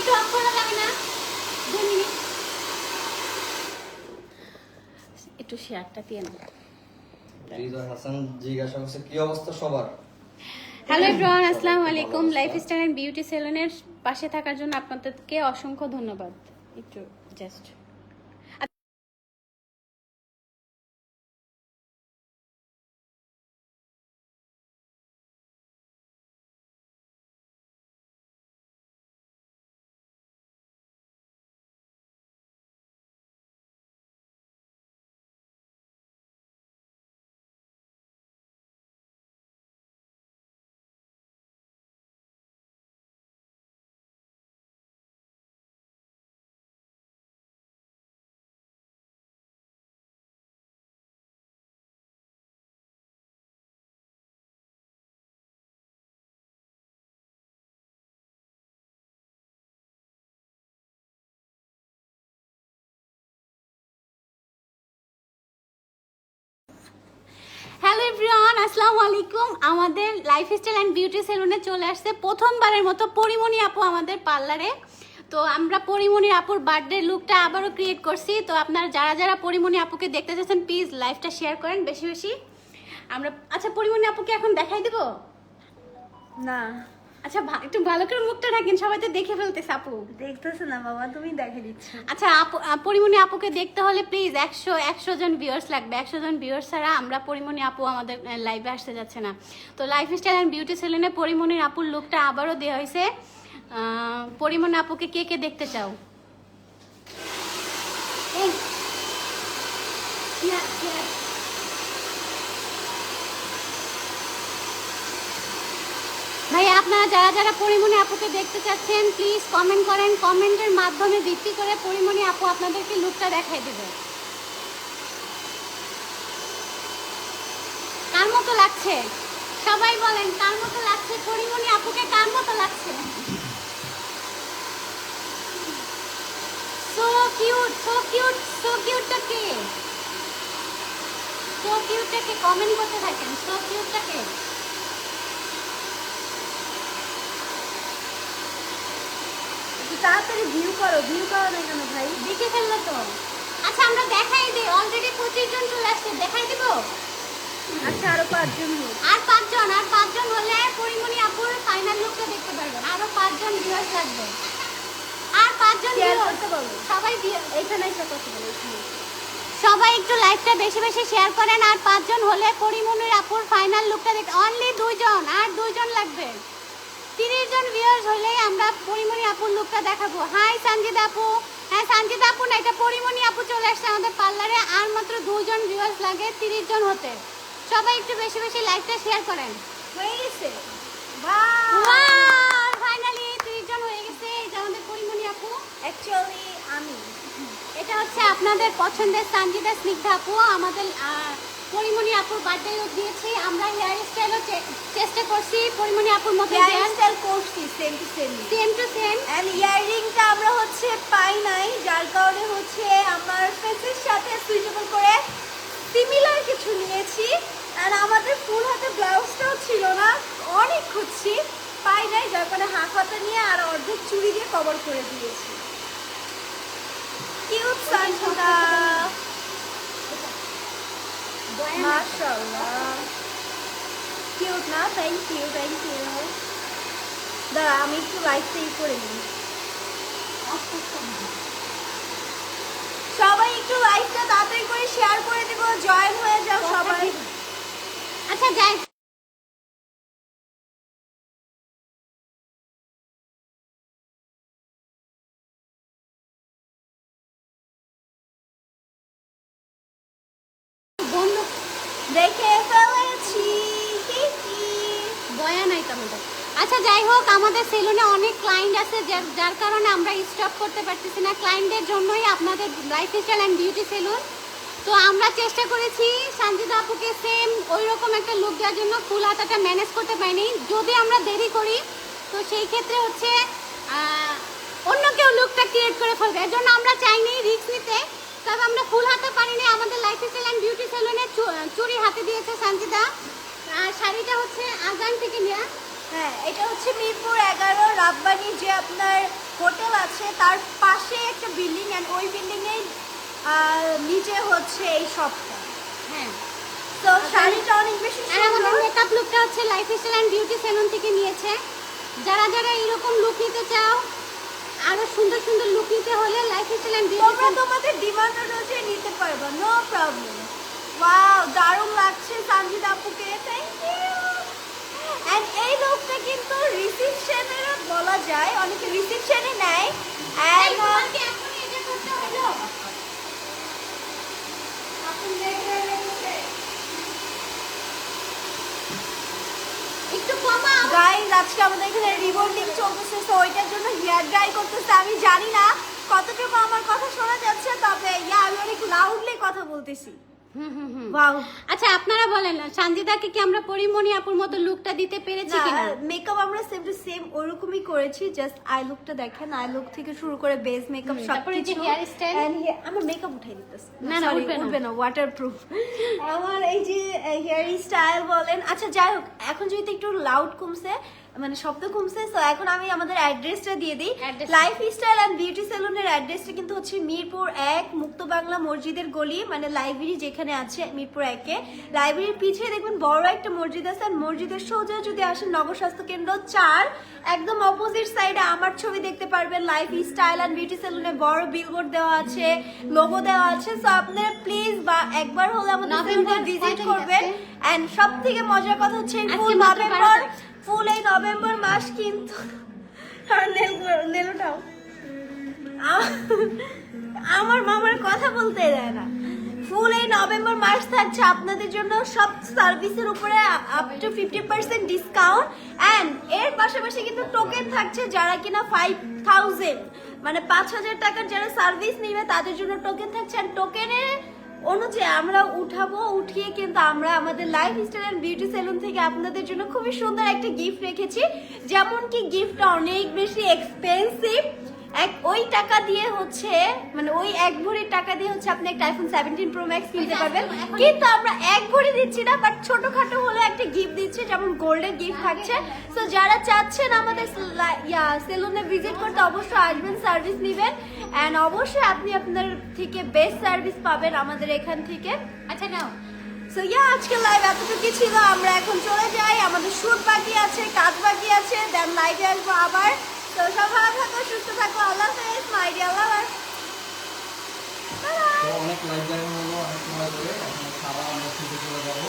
একটু করা যাবে না। দুই মিনিট একটু শেয়ারটা দিয়ে না রিজওয়ান হাসান জিজ্ঞাসা করছে কি অবস্থা সবার? হ্যালো এভরিওয়ান আসসালামু আলাইকুম। এন্ড বিউটি সেলুনের পাশে থাকার জন্য আপনাদেরকে অসংখ্য ধন্যবাদ। একটু জাস্ট এভরিওয়ান আসসালামু আলাইকুম। আমাদের লাইফস্টাইল অ্যান্ড বিউটি সেলুনে চলে আসছে প্রথমবারের মতো পরিমণি আপু আমাদের পার্লারে তো আমরা পরিমণি আপুর বার্থডে লুকটা আবারও ক্রিয়েট করছি। তো আপনারা যারা যারা পরিমণি আপুকে দেখতে চাচ্ছেন প্লিজ লাইভটা শেয়ার করেন বেশি বেশি। আমরা আচ্ছা পরিমণি আপুকে এখন দেখাই দেবো? না। আচ্ছা একটু ভালো করে মুখটা রাখেন সবাই তো দেখে ফেলতেছে আপু। দেখতেছে না বাবা তুমি দেখে দিচ্ছ। আচ্ছা আপু পরিমণি আপুকে দেখতে হলে প্লিজ একশো একশো জন ভিউয়ার্স লাগবে। একশো জন ভিউয়ার্স ছাড়া আমরা পরিমণি আপু আমাদের লাইভে আসতে যাচ্ছে না। তো লাইফ স্টাইল অ্যান্ড বিউটি সেলুনে পরিমণির আপুর লুকটা আবারও দেওয়া হয়েছে। পরিমণি আপুকে কে কে দেখতে চাও? এই, চেয়ার, ভাই, আপনারা যারা যারা পরিমণি আপুকে দেখতে চাচ্ছেন প্লিজ কমেন্ট করেন। কমেন্টের মাধ্যমে ভিত্তি করে পরিমণি আপু আপনাদেরকে লুকটা দেখাই দেবে। কার মতো লাগছে? সবাই বলেন, কার মতো লাগছে? পরিমণি আপুকে কার মতো লাগছে? So cute so cute so কিউটটা কে? সো কিউটটা কে? কমেন্ট করতে থাকেন সো কিউটটা কে? তাড়াতাড়ি ভিউ করো ভিউ করো না কেন ভাই? দেখে ফেলল তো। আচ্ছা আমরা দেখাই দিই অলরেডি পঁচিশ জন চলে আসছে দেখাই দিব? আচ্ছা আরও পাঁচজন আর পাঁচজন আর পাঁচজন হলে পরিমণি আপুর ফাইনাল লুকটা দেখতে পারবেন আরও পাঁচজন ভিউয়ার্স লাগবে। আর পাঁচজন করতে বলো। সবাই এখানে এসে কথা বলো সবাই একটু লাইভটা বেশি বেশি শেয়ার করেন আর পাঁচজন হলে পরিমণির আপুর ফাইনাল লুকটা দেখতে অনলি দুইজন আর দুইজন লাগবে। তিরিশ জন ভিউয়ার্স হলেই আমরা পরিমণি আপুর লুকটা দেখাবো। হাই সঞ্জিত আপু। হ্যাঁ সঞ্জিত আপু না এটা পরিমণি আপু চলে আসছে আমাদের পার্লারে আর মাত্র দুজন ভিউয়ার্স লাগে তিরিশ জন হতে। সবাই একটু বেশি বেশি লাইভটা শেয়ার করেন। হয়ে গেছে? ফাইনালি তিরিশ জন হয়ে গেছে। যে আমাদের পরিমণি আপু। অ্যাকচুয়ালি আমি। এটা হচ্ছে আপনাদের পছন্দের সঞ্জিতা স্নিগ্ধা আপু। আমাদের পরিমণি আপুর বার্থডে দিয়েছি। আমরা হেয়ার স্টাইলও চেষ্টা করছি পরিমণি আপুর মতো হেয়ার স্টাইল করছি same to same same to same and ইয়াররিংটা আমরা হচ্ছে পাই নাই যার কারণে হচ্ছে আমার ফেসের সাথে সুইটেবল করে সিমিলার কিছু নিয়েছি। এন্ড আমাদের ফুল হাতে ব্লাউজটাও ছিল না অনেক খুঁজছি পাই নাই যার কারণে হাফ হাতে নিয়ে আর অর্ধেক চুড়ি দিয়ে কভার করে দিয়েছি। কিউট সানটা মাশাআল্লাহ কিউট না? থ্যাংক ইউ থ্যাংক ইউ দাঁড়া, আমি একটু লাইফটা ই করে নিই। সবাই একটু লাইভটা তাড়াতাড়ি করে শেয়ার করে দিব জয়েন হয়ে যাও সবাই। আচ্ছা যাই। বয়া নাই তো আচ্ছা যাই হোক, আমাদের সেলুনে অনেক ক্লায়েন্ট আছে, যার কারণে আমরা স্টপ করতে পারতেছি না। ক্লায়েন্টদের জন্যই আপনাদের life style and beauty salon তো আমরা চেষ্টা করেছি সঞ্জিতা আপুকে সেম ওই রকম একটা লুক দেওয়ার জন্য ফুল হাতাটা ম্যানেজ করতে পারিনি। যদি আমরা দেরি করি, তো সেই ক্ষেত্রে হচ্ছে অন্য কেউ লুকটা ক্রিয়েট করে ফেলবে। এর জন্য আমরা চাইনি রিস্ক নিতে, তবে আমরা ফুল হাতে পারিনি। আমাদের লাইফ স্টাইল অ্যান্ড বিউটি সেলুনে চুরি হাতে দিয়েছে সঞ্জিতা আর শাড়িটা হচ্ছে আজান থেকে নেওয়া হ্যাঁ এটা হচ্ছে মিরপুর এগারো রাব্বানি যে আপনার হোটেল আছে তার পাশে একটা বিল্ডিং অ্যান্ড ওই বিল্ডিংয়েই নিচে হচ্ছে এই শপটা। হ্যাঁ। তো শাড়িটা অনেক বেশি আর আমাদের মেকআপ লুকটা হচ্ছে life style and beauty salon থেকে নিয়েছে। যারা যারা এরকম লুক নিতে চাও আরও সুন্দর সুন্দর লুক নিতে হলে লাইফ স্টাইল অ্যান্ড বিউটি তোমরা তোমাদের ডিমান্ড অনুযায়ী নিতে পারবে নো প্রবলেম ওয়াও দারুণ লাগছে সঞ্জিত আপুকে থ্যাংক ইউ এন্ড এই লোকটা কিন্তু রিসেপশনের বলা যায় অনেকে রিসেপশনে নেয়। এন্ড একটু কমাও গাইজ আজকে আমাদের এখানে রিবন্ডিং চলতেছে সো ওইটার জন্য হেয়ার ড্রাই করতেছে আমি জানি না কতটুকু আমার কথা শোনা যাচ্ছে তবে ইয়া আমি অনেক লাউডলি কথা বলতেছি। আচ্ছা আপনারা বলেন কি আমরা পরিমণি আপুর মতো লুকটা দিতে পেরেছি কিনা? মেকআপ আমরা সেম টু সেম ওরকমই করেছি জাস্ট আই লুকটা দেখেন আই লুক থেকে শুরু করে বেস মেকআপ সব কিছু style? আমার মেকআপ উঠাই দিতেছে। না, না, উঠবে না। উঠবে না ওয়াটারপ্রুফ আমার এই যে হেয়ার স্টাইল বলেন আচ্ছা যাই হোক এখন যদি একটু লাউড কমছে মানে শব্দ কমছে তো এখন আমি আমাদের অ্যাড্রেসটা দিয়ে দিই। লাইফ স্টাইল অ্যান্ড বিউটি সেলুনের অ্যাড্রেসটা কিন্তু হচ্ছে মিরপুর এক মুক্ত বাংলা মসজিদের গলি মানে লাইব্রেরি যেখানে আছে মিরপুর একে। লাইব্রেরির পিছিয়ে দেখবেন বড় একটা মসজিদ আছে আর মসজিদের সোজা যদি আসেন নগর স্বাস্থ্য কেন্দ্র চার একদম অপোজিট সাইডে আমার ছবি দেখতে পারবেন লাইফ স্টাইল অ্যান্ড বিউটি সেলুনে বড় বিলবোর্ড দেওয়া আছে লোগো দেওয়া আছে সো আপনারা প্লিজ বা একবার হলে আমাদের ভিজিট করবেন? এন্ড সব থেকে মজার কথা হচ্ছে ফুল ফুল এই নভেম্বর মাস কিন্তু আমার মামার কথা বলতে দেয় না। ফুল এই নভেম্বর মাস থাকছে আপনাদের জন্য সব সার্ভিসের উপরে up to fifty percent discount and এর পাশাপাশি কিন্তু টোকেন থাকছে যারা কিনা ফাইভ থাউজেন্ড মানে পাঁচ হাজার টাকার যারা সার্ভিস নিবে, তাদের জন্য টোকেন থাকছে। আর টোকেনের অনুযায়ী আমরা উঠাবো, উঠিয়ে কিন্তু আমরা আমাদের life style and beauty salon থেকে আপনাদের জন্য খুবই সুন্দর একটা গিফট রেখেছি। যেমন কি গিফটটা অনেক বেশি এক্সপেন্সিভ এক ওই টাকা দিয়ে হচ্ছে মানে ওই এক ভরির টাকা দিয়ে হচ্ছে আপনি একটা আইফোন সেভেন্টিন প্রো ম্যাক্স কিনতে পারবেন। কিন্তু আমরা এক ভরি দিচ্ছি না বাট ছোটখাটো হলে একটা গিফট দিচ্ছি যেমন গোল্ডের গিফট থাকছে। তো যারা চাচ্ছেন আমাদের সেলুনে ভিজিট করতে অবশ্যই আসবেন সার্ভিস নেবেন। অ্যান্ড অবশ্যই আপনি আপনার থেকে বেস্ট সার্ভিস পাবেন আমাদের এখান থেকে। আচ্ছা নাও। সো ইয়া আজকে লাইভ এতটুকু ছিল। আমরা এখন চলে যাই। আমাদের শুট বাকি আছে কাজ বাকি আছে দেন লাইভে আসব আবার। তো সব ভালো থাকো, সুস্থ থাকো, আল্লাহ হাফেজ মাই ডিয়ার লাভার অনেক লাইভ জার্নি হলো, অনেক সময় ধরে খাবার আমরা খেতে চলে যাব।